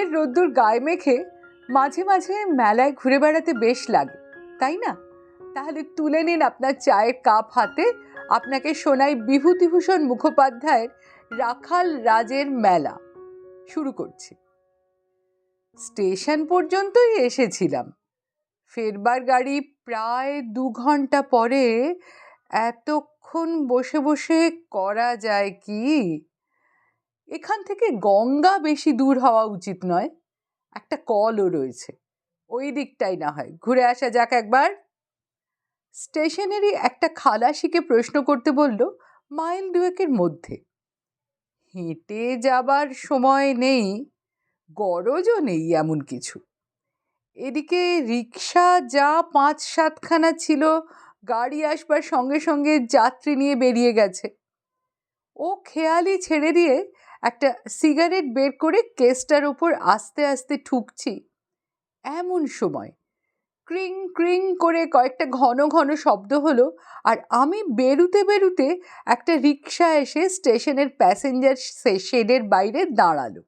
দিনের রোদ্দুর গায়ে মেখে মাঝে মাঝে মেলায় ঘুরে বেড়াতে বেশ লাগে, তাই না? তাহলে তুলে নিন আপনার চায়ের কাপ হাতে। আপনাকে শোনাই বিভূতিভূষণ মুখোপাধ্যায়ের রাখাল রাজের মেলা। শুরু করছি। স্টেশন পর্যন্তই এসেছিলাম। ফেরবার গাড়ি প্রায় দু ঘণ্টা পরে এতক্ষণ বসে বসে করা যায় কি? এখান থেকে গঙ্গা বেশি দূর হওয়া উচিত নয়, একটা কলও রয়েছে। ওই দিকটাই না হয়, ঘুরে আসা যাক একবার। স্টেশনেরই একটা খালাসিকে প্রশ্ন করতে বলল, মাইল দুয়েকের মধ্যে। হেঁটে যাবার সময় নেই, গরজও নেই এমন কিছু। এদিকে রিক্সা যা পাঁচ সাতখানা ছিল, গাড়ি আসবার সঙ্গে সঙ্গে যাত্রী নিয়ে বেরিয়ে গেছে। ও খেয়ালি ছেড়ে দিয়ে একটা সিগারেট বের করে কেসটার ওপর আস্তে আস্তে ঠুকছি। এমন সময় ক্রিং ক্রিং করে কয়েকটা ঘন ঘন শব্দ হলো আর আমি বেরুতে বেরুতে একটা রিক্সা এসে স্টেশনের প্যাসেঞ্জার শেডের বাইরে দাঁড়াল।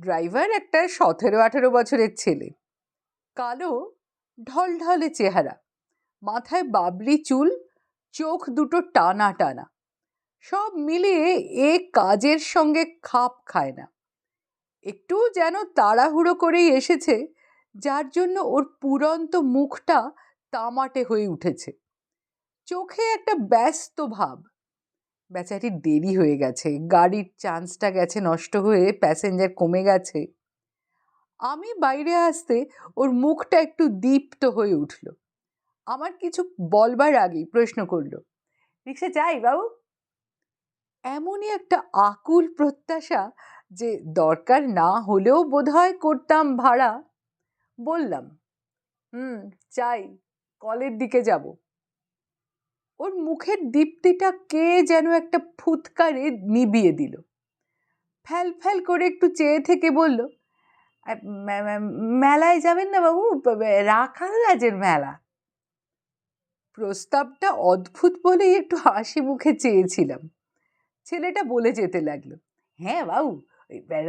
ড্রাইভার একটা সতেরো আঠেরো বছরের ছেলে। কালো, ঢলঢলে চেহারা। মাথায় বাবরি চুল, চোখ দুটো টানা টানা। সব মিলিয়ে এ কাজের সঙ্গে খাপ খায় না। একটু যেন তাড়াহুড়ো করেই এসেছে, যার জন্য ওর পুরন্ত মুখটা তামাটে হয়ে উঠেছে। চোখে একটা ব্যস্ত ভাব। বেচারির দেরি হয়ে গেছে, গাড়ির চান্সটা গেছে নষ্ট হয়ে প্যাসেঞ্জার কমে গেছে। আমি বাইরে আসতে ওর মুখটা একটু দীপ্ত হয়ে উঠল। আমার কিছু বলবার আগেই প্রশ্ন করল, রিক্সা চাই বাবু? এমনই একটা আকুল প্রত্যাশা যে দরকার না হলেও বোধহয় করতাম ভাড়া। বললাম হুম চাই কলের দিকে যাব। ওর মুখের দীপ্তিটা কে যেন একটা ফুৎকারে নিবিয়ে দিল। ফ্যাল ফ্যাল করে একটু চেয়ে থেকে বলল "আ, মে- মে- মেলায় যাবেন না বাবু? রাখাল রাজের মেলা। প্রস্তাবটা অদ্ভুত বলেই একটু হাসি মুখে চেয়েছিলাম। ছেলেটা বলে যেতে লাগল। হ্যাঁ বাবু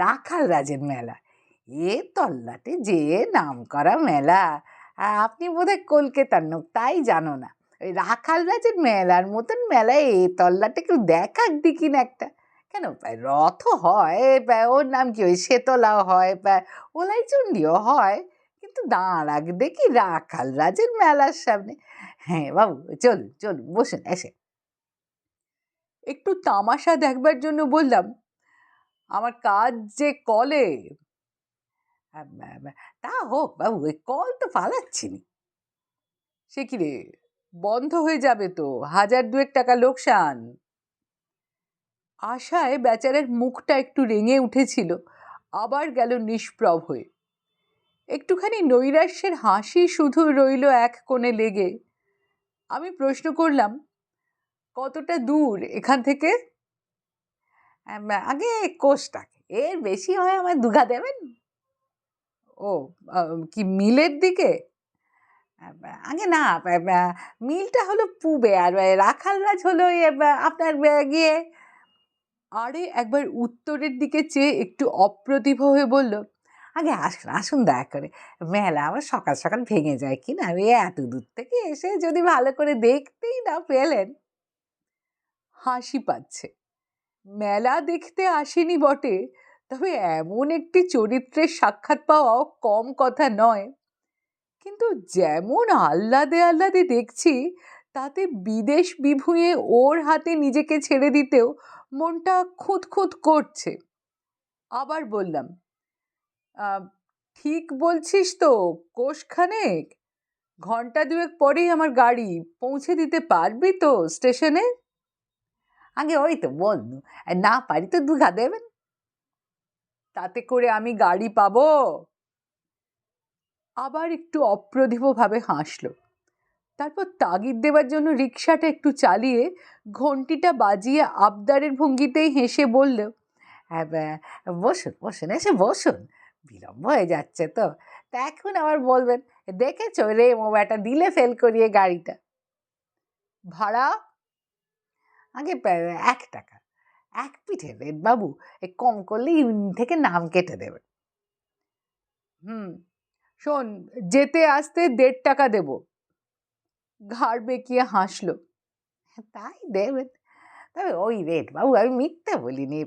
রাখাল রাজের মেলা। এ তল্লাটে যে নাম করা মেলা আপনি বোধহয় কলকাতার নোক তাই জানো না। ওই রাখাল রাজের মেলার মতন মেলায় এ তল্লাটে কেউ দেখাক দিকিন একটা। কেন? রথ হয় ওর নাম কি ওই শেতলাও হয়, বা ওলাইচণ্ডীও হয়। কিন্তু দাঁড়াক দেখি রাখাল রাজের মেলার সামনে। হ্যাঁ বাবু, চলুন চলুন, বসুন, এসে। একটু তামাশা দেখবার জন্য বললাম আমার কাজ যে কলে। আ, বা- বা- তা হোক বাবু ওই কল তো ফালাচ্ছি নি সে কি রে বন্ধ হয়ে যাবে তো হাজার দুয়েক টাকা লোকসান। আশায় বেচারার মুখটা একটু রেঙে উঠেছিল আবার গেল নিষ্প্রভ হয়ে। একটুখানি নৈরাশ্যের হাসি শুধু রইল এক কোণে লেগে। আমি প্রশ্ন করলাম কতটা দূর এখান থেকে? আগে কোষটাকে, এর বেশি হয় আমায় দুঘা দেবেন? ও কি মিলের দিকে? আগে না মিলটা হলো পুবে আর রাখালরাজ হলো আপনার গিয়ে আরে একবার উত্তরের দিকে চেয়ে একটু অপ্রতিভ হয়ে বলল, আগে আসুন আসুন দয়া করে। মেলা আমার সকাল সকাল ভেঙে যায় কি না এত দূর থেকে এসে যদি ভালো করে দেখতেই না পেলেন। হাসি পাচ্ছে। মেলা দেখতে আসেনি বটে, তবে এমন একটি চরিত্রের সাক্ষাৎ পাওয়াও কম কথা নয়। কিন্তু যেমন আহ্লাদে আহ্লাদে দেখছি, তাতে বিদেশ বিভুঁয়ে ওর হাতে নিজেকে ছেড়ে দিতেও মনটা খুঁত খুঁত করছে। আবার বললাম ঠিক বলছিস তো কোষখানেক ঘণ্টা দুয়েক পরেই আমার গাড়ি পৌঁছে দিতে পারবি তো স্টেশনে? আগে ওই তো বল না পারি তো দুঘা দেবেন। তাতে করে আমি গাড়ি পাব। আবার একটু অপ্রতিভভাবে হাসলো। তারপর তাগিদ দেওয়ার জন্য রিক্সাটা একটু চালিয়ে ঘন্টিটা বাজিয়ে আবদারের ভঙ্গিতেই হেসে বলল "হ্যাঁ, বসুন বসুন এসে বসুন। বিলম্ব হয়ে যাচ্ছে তো। তা এখন আবার বলবেন দেখেছ রে মোবাইলটা দিলে ফেল করিয়ে গাড়িটা। ভাড়া আগে এক টাকা। এক পিঠে রেট বাবু এ কম করলে ইউনিয়ন থেকে নাম কেটে দেবে হুম, শোন, যেতে আসতে দেড় টাকা দেব। ঘাড় বেঁকিয়ে হাসলো। তাই দেবেন। তবে ওই রেট বাবু আমি মিথ্যে বলিনি।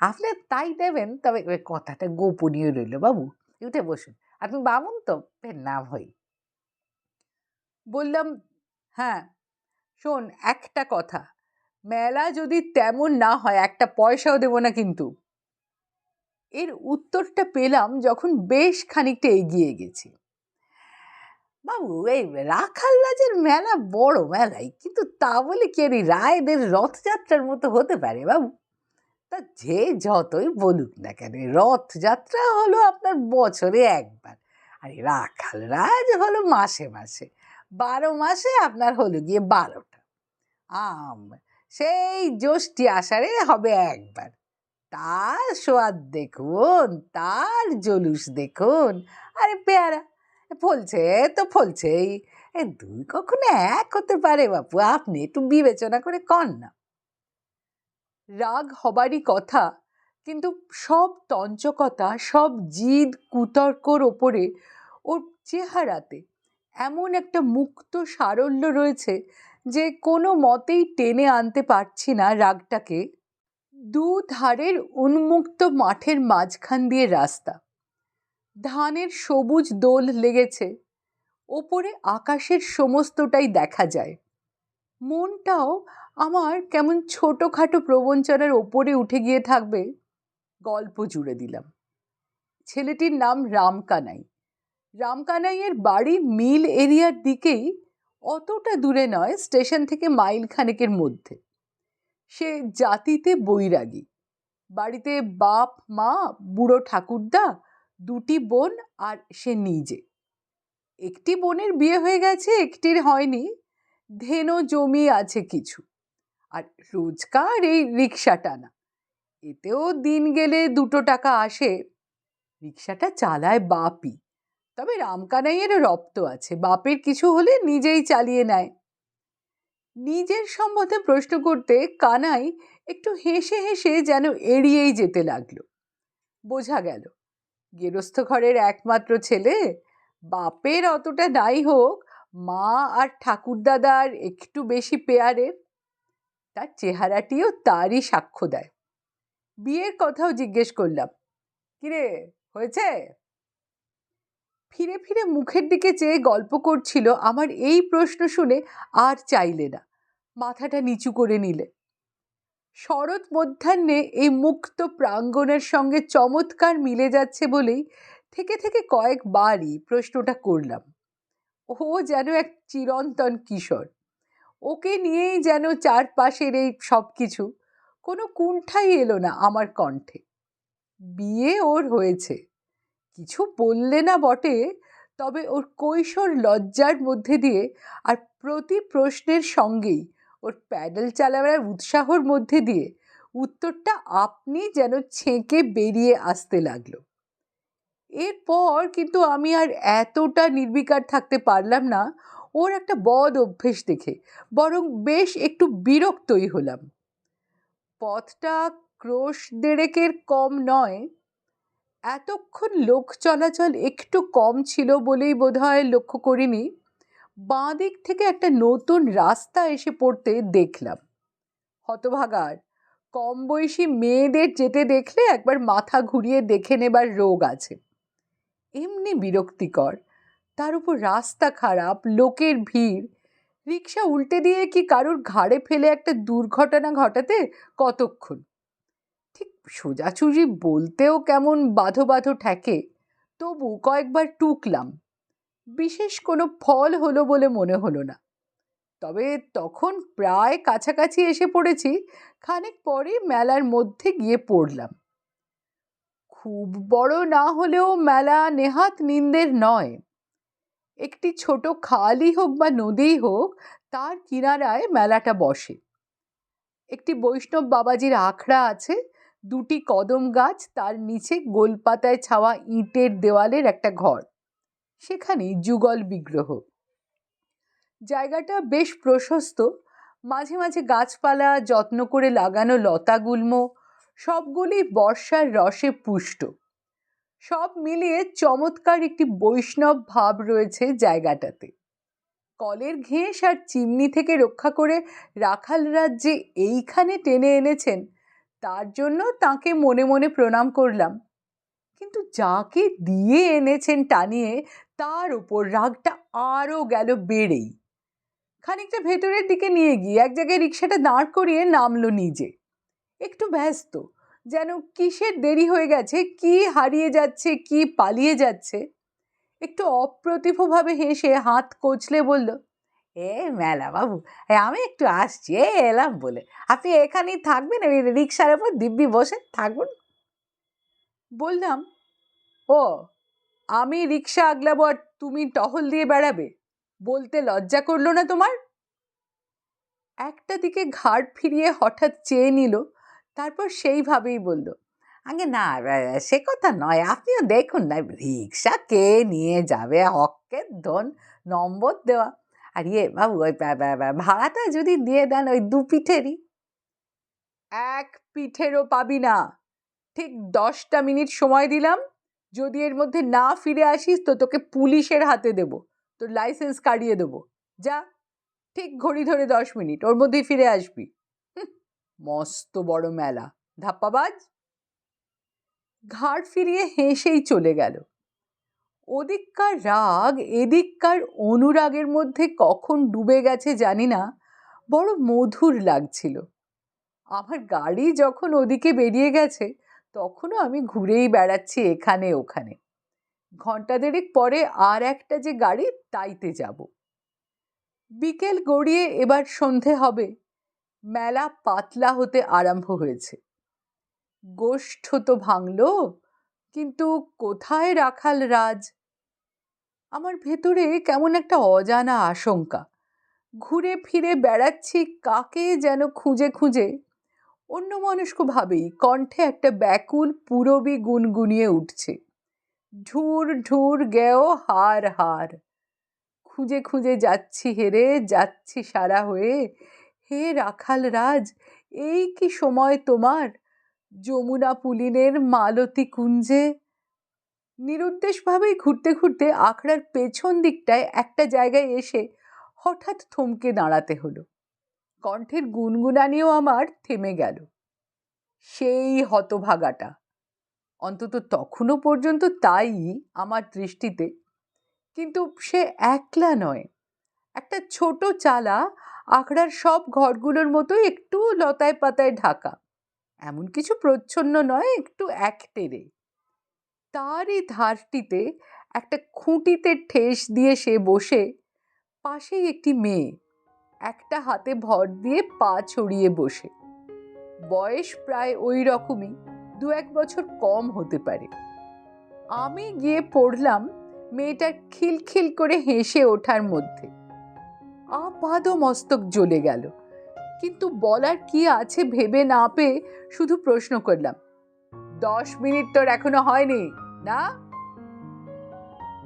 আপনি তাই দেবেন, তবে কথাটা গোপনীয় রইল বাবু। উঠে বসুন। আপনি বামুন তো নাম হই। বললাম হ্যাঁ শোন, একটা কথা। মেলা যদি তেমন না হয়, একটা পয়সাও দেবো না কিন্তু। এর উত্তরটা পেলাম যখন বেশ খানিকটা এগিয়ে গেছি। বাবু, এই রাখাল রাজের মেলা বড় মেলাই, কিন্তু তা বলে কি আর রায়দের রথযাত্রার মতো হতে পারে বাবু? তা যে যতই বলুক না কেন রথযাত্রা হলো আপনার বছরে একবার, আর রাখাল রাজ হলো মাসে মাসে, বারো মাসে আপনার হলো গিয়ে বারোটা। আম সেই জ্যৈষ্ঠী আষাঢ়ে হবে একবার। তার সোয়াদ দেখুন, তার জলুস দেখুন। আরে পেয়ারা, ফলছে তো ফলছেই। এ দুই কখনো এক হতে পারে বাপু, আপনি একটু বিবেচনা করে কন না। রাগ হবারই কথা, কিন্তু সব তঞ্চকতা, সব জিদ কুতর্কর ওপরে ওর চেহারাতে এমন একটা মুক্ত সারল্য রয়েছে যে কোনো মতেই টেনে আনতে পারছি না রাগটাকে দু ধারের উন্মুক্ত মাঠের মাঝখান দিয়ে রাস্তা। ধানের সবুজ দোল লেগেছে, ওপরে আকাশের সমস্তটাই দেখা যায়। মনটাও আমার কেমন ছোটোখাটো প্রবঞ্চনার ওপরে উঠে গিয়ে থাকবে, গল্প জুড়ে দিলাম। ছেলেটির নাম রামকানাই। রামকানাইয়ের বাড়ি মিল এরিয়ার দিকেই অতটা দূরে নয়, স্টেশন থেকে মাইল খানেকের মধ্যে। সে জাতিতে বৈরাগী। বাড়িতে বাপ, মা, বুড়ো ঠাকুরদা, দুটি বোন আর সে নিজে। একটি বোনের বিয়ে হয়ে গেছে, একটির হয়নি। ধেনো জমি আছে কিছু। আর রোজকার এই রিক্সা টানা। এতেও দিন গেলে দুটো টাকা আসে। রিক্সাটা চালায় বাপই। তবে রামকানাইয়েরও রপ্ত আছে, বাপের কিছু হলে নিজেই চালিয়ে নেয়। নিজের সম্বন্ধে প্রশ্ন করতে কানাই একটু হেসে হেসে যেন এড়িয়েই যেতে লাগল। বোঝা গেল, গেরস্থ ঘরের একমাত্র ছেলে, বাপের অতটা নাই হোক, মা আর ঠাকুরদাদার একটু বেশি পেয়ারের তার চেহারাটিও তারই সাক্ষ্য দেয়। বিয়ের কথাও জিজ্ঞেস করলাম, কিরে, হয়েছে? ফিরে ফিরে মুখের দিকে চেয়ে গল্প করছিল আমার এই প্রশ্ন শুনে আর চাইলে না। মাথাটা নিচু করে নিলে। শরৎ মধ্যাহ্নে এই মুক্ত প্রাঙ্গণের সঙ্গে চমৎকার মিলে যাচ্ছে বলেই থেকে থেকে কয়েকবারই প্রশ্নটা করলাম। ও যেন এক চিরন্তন কিশোর। ওকে নিয়েই যেন চারপাশের এই সব কিছু কোনো কুণ্ঠাই এলো না আমার কণ্ঠে। বিয়ে ওর হয়েছে। কিছু বললে না বটে, তবে ওর কৈশোর লজ্জার মধ্যে দিয়ে আর প্রতি প্রশ্নের সঙ্গেই ওর প্যাডেল চালাবার উৎসাহর মধ্যে দিয়ে উত্তরটা আপনি যেন ছেঁকে বেরিয়ে আসতে লাগল। এরপর কিন্তু আমি আর এতটা নির্বিকার থাকতে পারলাম না, ওর একটা বদ অভ্যেস দেখে বরং বেশ একটু বিরক্তই হলাম। পথটা ক্রোশ দেড়েকের কম নয় এতক্ষণ লোক চলাচল একটু কম ছিল বলেই বোধহয় লক্ষ্য করিনি। বাঁ দিক থেকে একটা নতুন রাস্তা এসে পড়তে দেখলাম। হতভাগার কম বয়সী মেয়েদের যেতে দেখলে একবার মাথা ঘুরিয়ে দেখে নেবার রোগ আছে। এমনি বিরক্তিকর, তার উপর রাস্তা খারাপ, লোকের ভিড় রিক্সা উল্টে দিয়ে কি কারুর ঘাড়ে ফেলে একটা দুর্ঘটনা ঘটাতে কতক্ষণ? সোজাসুজি বলতেও কেমন বাঁধো বাঁধো ঠেকে, তবু কয়েকবার টুকলাম। বিশেষ কোনো ফল হলো বলে মনে হলো না। তবে তখন প্রায় কাছাকাছি এসে পড়েছি, খানিক পরে মেলার মধ্যে গিয়ে পড়লাম। খুব বড় না হলেও মেলা নেহাত নিন্দের নয়। একটি ছোট খালই হোক বা নদীই হোক, তার কিনারায় মেলাটা বসে। একটি বৈষ্ণব বাবাজির আখড়া আছে দুটি কদম গাছ তার নিচে গোলপাতায় ছাওয়া ইটের দেওয়ালের একটা ঘর। সেখানে যুগল বিগ্রহ। জায়গাটা বেশ প্রশস্ত। মাঝে মাঝে গাছপালা, যত্ন করে লাগানো লতাগুল্ম, সবগুলি বর্ষার রসে পুষ্ট। সব মিলিয়ে চমৎকার একটি বৈষ্ণব ভাব রয়েছে জায়গাটাতে। কলের ঘেঁষ আর চিমনি থেকে রক্ষা করে রাখালরাজ যে এইখানে টেনে এনেছেন তার জন্য তাকে মনে মনে প্রণাম করলাম। কিন্তু যাকে দিয়ে এনেছেন টানিয়ে, তার উপর রাগটা আরও গেল বেড়েই। খানিকটা ভেতরের দিকে নিয়ে গিয়ে এক জায়গায় রিক্সাটা দাঁড় করিয়ে নামলো নিজে। একটু ব্যস্ত, যেন কিসের দেরি হয়ে গেছে, কি হারিয়ে যাচ্ছে, কি পালিয়ে যাচ্ছে। একটু অপ্রতিভভাবে হেসে হাত কচলে বলল এ মেলা বাবু আমি একটু আসছি, এ এলাম বলে। আপনি এখানেই থাকবেন ওই রিক্সার উপর দিব্যি বসে থাকবেন বললাম, ও, আমি রিক্সা আগলাবো আর তুমি টহল দিয়ে বেড়াবে, বলতে লজ্জা করল না তোমার? একটা দিকে ঘাড় ফিরিয়ে হঠাৎ চেয়ে নিল, তারপর সেইভাবেই বলল, আগে না সে কথা নয়, আপনিও দেখুন না, রিক্সা কে নিয়ে যাবে, হকের ধন, নম্বর দেওয়া। আর ইয়ে বাবু, ওই ভাড়াটা যদি দিয়ে দেন ওই দু পিঠেরই। এক পিঠেরও পাবি না। ঠিক দশটা মিনিট সময় দিলাম। যদি এর মধ্যে না ফিরে আসিস তো তোকে পুলিশের হাতে দেবো। তোর লাইসেন্স কাড়িয়ে দেবো। যা, ঠিক ঘড়ি ধরে দশ মিনিট, ওর মধ্যেই ফিরে আসবি। মস্ত বড় মেলা। ধাপ্পাবাজ? ঘাড় ফিরিয়ে হেসেই চলে গেল। ওদিককার রাগ এদিককার অনুরাগের মধ্যে কখন ডুবে গেছে জানি না, বড় মধুর লাগছিল। আমার গাড়ি যখন ওদিকে বেরিয়ে গেছে, তখনও আমি ঘুরেই বেড়াচ্ছি এখানে ওখানে। ঘণ্টা দেড়েক পরে আর একটা যে গাড়ি, তাইতে যাব। বিকেল গড়িয়ে এবার সন্ধে হবে। মেলা পাতলা হতে আরম্ভ হয়েছে। গোষ্ঠ তো ভাঙলো, কিন্তু কোথায় রাখাল রাজ? আমার ভেতরে কেমন একটা অজানা আশঙ্কা। ঘুরে ফিরে বেড়াচ্ছি কাকে যেন খুঁজে খুঁজে। অন্য অন্যমনস্কভাবেই কণ্ঠে একটা ব্যাকুল পুরবি গুনগুনিয়ে উঠছে। ঢুর ঢুর, গেও, হার হার। খুঁজে খুঁজে যাচ্ছি হেরে যাচ্ছি সারা হয়ে। হে রাখাল রাজ, এই কি সময় তোমার? যমুনা পুলিনের মালতী কুঞ্জে। নিরুদ্দেশভাবেই ঘুরতে ঘুরতে আখড়ার পেছন দিকটায় একটা জায়গায় এসে হঠাৎ থমকে দাঁড়াতে হলো। কণ্ঠের গুনগুনানিও আমার থেমে গেল। সেই হতভাগাটা। অন্তত তখনও পর্যন্ত তাই আমার দৃষ্টিতে। কিন্তু সে একলা নয়। একটা ছোট চালা আখড়ার সব ঘরগুলোর মতো একটু লতায় পাতায় ঢাকা। এমন কিছু প্রচ্ছন্ন নয়, একটু একটেরে। তারই ধারটিতে একটা খুঁটিতে ঠেস দিয়ে সে বসে পাশেই একটি মেয়ে। একটা হাতে ভর দিয়ে পা ছড়িয়ে বসে। বয়স প্রায় ওই রকমই, দু এক বছর কম হতে পারে। আমি গিয়ে পড়লাম মেয়েটার খিলখিল করে হেসে ওঠার মধ্যে। আপাদ মস্তক জ্বলে গেল। কিন্তু বলার কি আছে ভেবে না পেয়ে শুধু প্রশ্ন করলাম, দশ মিনিট তোর এখনও হয়নি? না?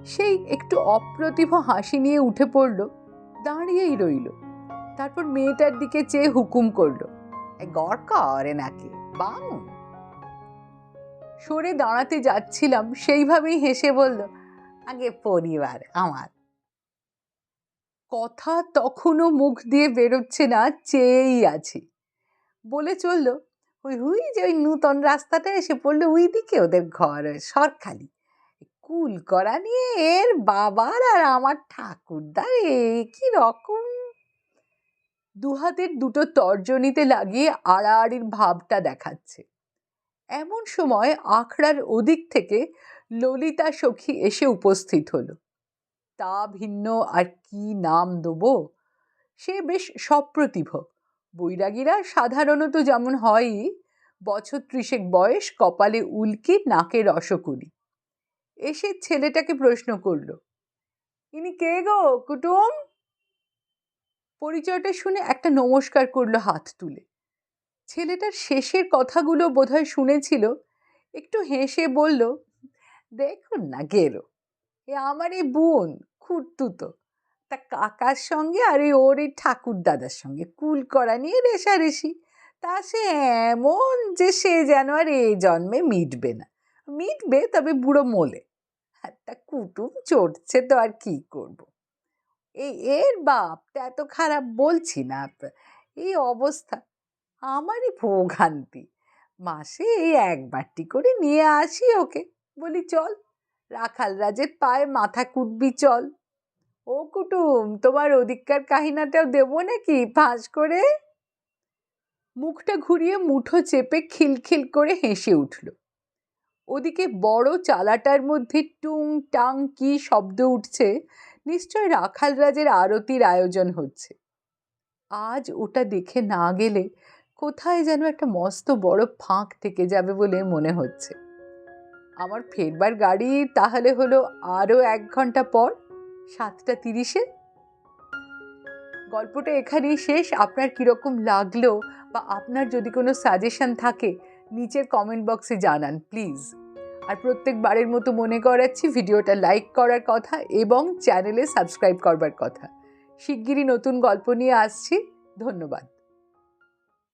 সেই একটু অপ্রতিভ হাসি নিয়ে উঠে পড়ল, দাঁড়িয়েই রইল। তারপর মেয়েটার দিকে চেয়ে হুকুম করল গড় করে নাকি বামুন সরে দাঁড়াতে যাচ্ছিলাম, সেইভাবেই হেসে বলল, আগে পরিবার আমার। কথা তখনও মুখ দিয়ে বেরোচ্ছে না, চেয়েই আছি। বলে চলল ওই হুই যে ওই নূতন রাস্তাটা এসে পড়ল ওই দিকে ওদের ঘর সরখালি। কুল করা নিয়ে এর বাবার আর আমার ঠাকুরদার একই রকম? দুহাতের দুটো তর্জনীতে লাগিয়ে আড়াআড়ির ভাবটা দেখাচ্ছে। এমন সময় আখড়ার ওদিক থেকে ললিতা সখী এসে উপস্থিত হলো। তা ভিন্ন আর কি নাম দেবো? সে বেশ সপ্রতিভ। বৈরাগীরা সাধারণত যেমন হয়ই বছর ত্রিশেক বয়স কপালে উল্কি, নাকে রসকলি। এসে ছেলেটাকে প্রশ্ন করল, ইনি কে গো, কুটুম? পরিচয়টা শুনে একটা নমস্কার করল হাত তুলে। ছেলেটার শেষের কথাগুলো বোধহয় শুনেছিল, একটু হেসে বলল, দেখুন না গেরো, এ আমার এই বোন, খুঁড়তুতো। তা কাকার সঙ্গে আর এই ওর এই ঠাকুর দাদার সঙ্গে কুল করা নিয়ে রেশারেশি। তা সে এমন যে সে যেন আর এই জন্মে মিটবে না। মিটবে তবে বুড়ো মোলে। হ্যাঁ তা কুটুম চড়ছে তো আর কি করব। এই এর বাপটা এত খারাপ বলছি না এই অবস্থা আমারই ভোগান্তি। মাসে এই একবারটি করে নিয়ে আসি ওকে। বলি, চল রাখাল রাজের পায়ে মাথা কুটবি, চল। ও কুটুম, তোমার ওদিককার কাহিনাটাও দেবো নাকি? ফাঁস করে? মুখটা ঘুরিয়ে মুঠো চেপে খিলখিল করে হেসে উঠল। ওদিকে বড় চালাটার মধ্যে টুং টাং কি শব্দ উঠছে, নিশ্চয় রাখাল রাজের আরতির আয়োজন হচ্ছে। আজ ওটা দেখে না গেলে কোথায় যেন একটা মস্ত বড় ফাঁক থেকে যাবে বলে মনে হচ্ছে। আমার ফেরবার গাড়ি তাহলে হলো আরও এক ঘণ্টা পর। সাতটা তিরিশে? গল্পটা এখানেই শেষ। আপনার কীরকম লাগল বা আপনার যদি কোনো সাজেশন থাকে, নিচের কমেন্ট বক্সে জানান প্লিজ আর প্রত্যেকবারের মতো মনে করাচ্ছি, ভিডিওটা লাইক করার কথা এবং চ্যানেলে সাবস্ক্রাইব করবার কথা। শিগগিরই নতুন গল্প নিয়ে আসছি। ধন্যবাদ।